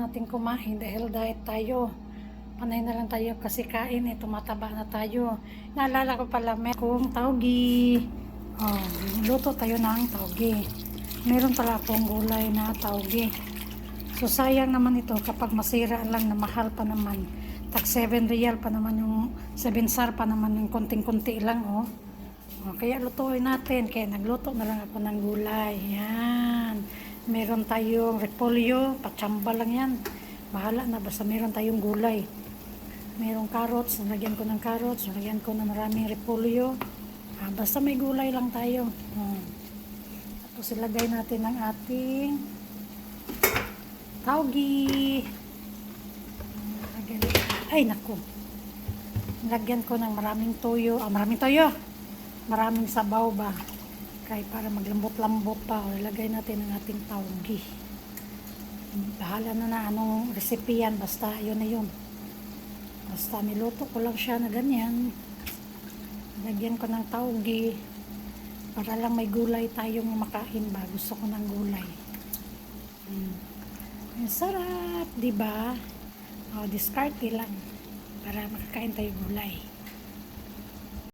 natin kumain dahil diet tayo. Panay na lang tayo kasi kain eh, tumataba na tayo. Naalala ko pala, may kong taugi. Oh, luto tayo ng taugi. Meron pala akong gulay na taugi. So sayang naman ito kapag masira lang na mahal pa naman. Tag 7 real pa naman yung 7 sar pa naman yung konting-kunti lang oh. oh. Kaya lutuin natin. Kaya nagluto na lang ako ng gulay. Yan. Meron tayong repolyo. Patsamba lang yan. Bahala na. Basta meron tayong gulay. Merong carrots. Nalagyan ko ng carrots. Nalagyan ko ng maraming repolyo. Ah, basta may gulay lang tayo. Oh. Tapos ilagay natin ang ating taugi. Lagyan. Ay, naku. Lagyan ko ng maraming toyo. Ah, maraming toyo. Maraming sabaw ba. Kaya para maglambot-lambot pa. O, ilagay natin ang ating taugi. Bahala na na anong recipe yan. Basta yun na yun. Basta niluto ko lang siya na ganyan. Lagyan ko ng taugi. Para lang may gulay tayong makain ba. Gusto ko ng gulay. Mm. Ang sarap, di ba? O, discard lang para makakain tayo gulay.